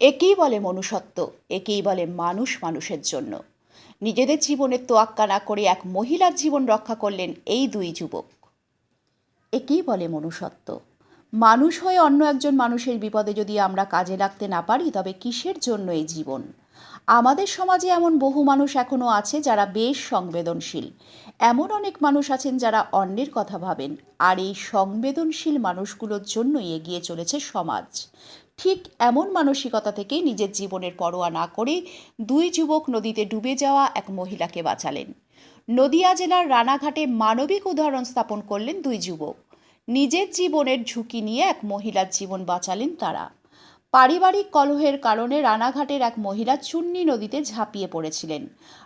একেই বলে মনুষ্যত্ব, একেই বলে মানুষ মানুষের জন্য। নিজেদের জীবনের তোয়াক্কা না করে এক মহিলার জীবন রক্ষা করলেন এই দুই যুবক। একেই বলে মনুষ্যত্ব। মানুষ হয়ে অন্য একজন মানুষের বিপদে যদি আমরা কাজে লাগতে না পারি, তবে কিসের জন্য এই জীবন? আমাদের সমাজে এমন বহু মানুষ এখনও আছে যারা বেশ সংবেদনশীল। এমন অনেক মানুষ আছেন যারা অন্যের কথা ভাবেন। আর এই সংবেদনশীল মানুষগুলোর জন্যই এগিয়ে চলেছে সমাজ। ঠিক এমন মানসিকতা থেকে নিজের জীবনের পরোয়া না করে দুই যুবক নদীতে ডুবে যাওয়া এক মহিলাকে বাঁচালেন। নদিয়া জেলার রানাঘাটে মানবিক উদাহরণ স্থাপন করলেন দুই যুবক। নিজের জীবনের ঝুঁকি নিয়ে এক মহিলার জীবন বাঁচালেন তারা। পারিবারিক কলহের কারণে রানাঘাটের এক মহিলা চুন্নি নদীতে ঝাঁপিয়ে পড়েছিলেন।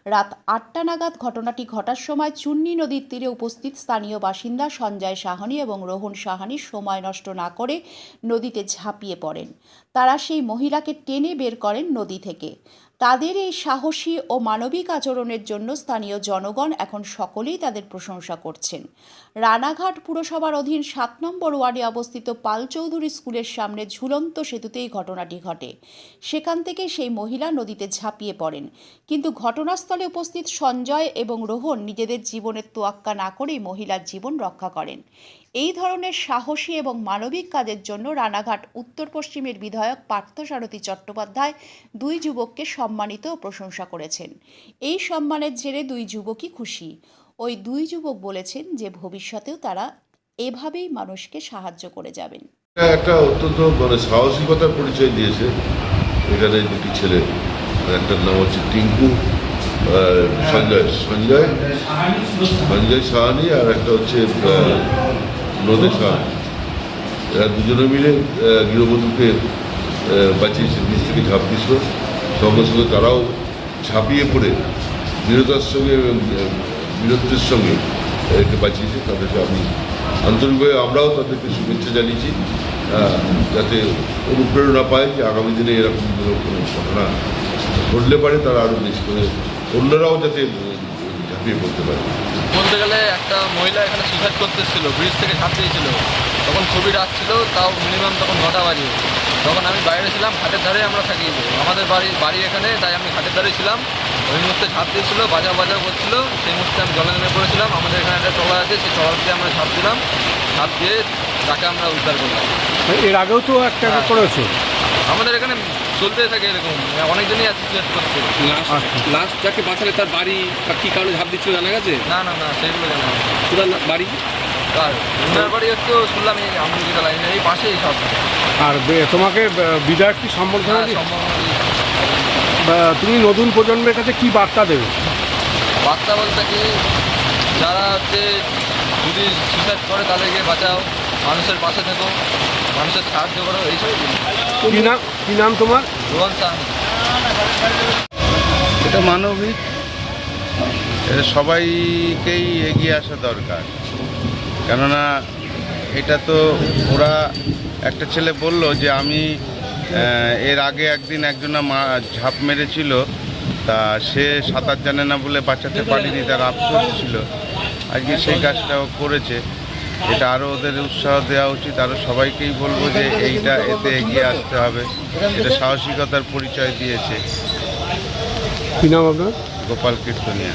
রাত আটটা নাগাদ ঘটনাটি ঘটার সময় চুন্নি নদীর তীরে উপস্থিত স্থানীয় বাসিন্দা সঞ্জয় সাহানি এবং রোহন সাহানি সময় নষ্ট না করে নদীতে ঝাঁপিয়ে পড়েন। তারা সেই মহিলাকে টেনে বের করেন নদী থেকে। তাদের এই সাহসী ও মানবিক আচরণের জন্য স্থানীয় জনগণ এখন সকলেই তাদের প্রশংসা করছেন। রানাঘাট পুরসভার অধীন সাত নম্বর ওয়ার্ডে অবস্থিত পাল চৌধুরী স্কুলের সামনে ঝুলন্ত সেতুতে এই ঘটনাটি ঘটে। সেখান থেকে সেই মহিলা নদীতে ঝাঁপিয়ে পড়েন। কিন্তু ঘটনাস্থলে উপস্থিত সঞ্জয় এবং রোহন নিজেদের জীবনের তোয়াক্কা না করেই মহিলার জীবন রক্ষা করেন। এই ধরনের সাহসী এবং মানবিক কাজের জন্য রানাঘাট উত্তর পশ্চিমের বিধায়ক পার্থসারথী চট্টোপাধ্যায় দুই যুবককে সম্মানিত ও প্রশংসা করেছেন। এই সম্মানের জেরে দুই যুবকই খুশি। ওই দুই যুবক বলেছেন যে ভবিষ্যতেও তারা এভাবেই মানুষকে সাহায্য করে যাবেন। একটা অত্যন্ত মানে সাহসিকতার পরিচয় দিয়েছে এখানে দুটি ছেলে। একটার নাম হচ্ছে টিঙ্কু সঞ্জয়। সঞ্জয়? সঞ্জয় সাহানি আর একটা হচ্ছে নদে সাহানি এরা দুজনে মিলে গৃহবধূকে বাঁচিয়েছে, নিচ থেকে ঝাঁপ দিয়েছিল। সঙ্গে সঙ্গে তারাও ঝাঁপিয়ে পড়ে দৃঢ়তার সঙ্গে বীরত্বের সঙ্গে একে বাঁচিয়েছে। তাদেরকে আমি আন্তরিকভাবে আমরাও তাদেরকে শুভেচ্ছা জানিয়েছি যাতে অনুপ্রেরণা পায় যে আগামী দিনে এরকম কোনো ঘটনা ঘটলে পারে, তারা আরও বেশি করে অন্যরাও যাতে ঝাঁপিয়ে পড়তে পারে বলতে গেলে একটা মহিলা এখানে সুইসাইড করতেছিল ব্রিজ থেকে ঝাঁপ দিয়েছিল। তখন খুবই রাত ছিল তাও মিনিমাম তখন নটা বাজে। তখন আমি বাইরে ছিলাম ঘাটের ধারে আমরা থাকি। আমাদের বাড়ি বাড়ি এখানে তাই আমি ঘাটের ধারে ছিলাম। ওই মুহূর্তে ঝাঁপ দিয়েছিল বাজার বাজার করছিল। সেই মুহূর্তে আমি জলে নেমে পড়েছিলাম। আমাদের এখানে একটা ট্রলার আছে সেই ট্রলার দিয়ে আমরা ঝাঁপ দিলাম। ঝাঁপ দিয়ে তাকে আমরা উদ্ধার করলাম। এর আগেও তো একটা হ্যাঁ। করেছে? আমাদের এখানে চলতে থাকে এরকম। অনেকজনই আছে সুইসাইড করছে। লাস্ট যাকে বাঁচালে তার বাড়ি বা কী কারণে ঝাঁপ দিচ্ছিল জানা গেছে? না না না সেগুলো জানা। কোথায় বাড়ি? আর ওনার বাড়ি হচ্ছে শুনলাম এই আমরুজিকা লাইনে এই পাশেই সব। আর তোমাকে বিধায়ক কি সম্বর্ধনা হ্যাঁ, তুমি নতুন প্রজন্মের কাছে কি বার্তা দেবে? বার্তা বলতে কি যারা হচ্ছে যদি সুইসাইড করে তাদেরকে বাঁচাও। মানুষের পাশে থেকো মানুষের সাহায্য করো এইসবই কি নাম কি নাম তোমার? রোহন সাহানি। এটা মানবিক এটা সবাইকেই এগিয়ে আসা দরকার। কেননা এটা তো ওরা একটা ছেলে বলল যে আমি এর আগে একদিন একজনা মা ঝাঁপ মেরেছিল তা সে সাঁতার জানে না বলে বাঁচাতে পারিনি তার আফসোস ছিল। আজকে সেই কাজটাও করেছে। এটা আরও ওদের উৎসাহ দেওয়া উচিত। আরও সবাইকেই বলব যে এইটা এতে এগিয়ে আসতে হবে। এটা সাহসিকতার পরিচয় দিয়েছে। কি নাম আপনার? গোপাল কীর্তনিয়া।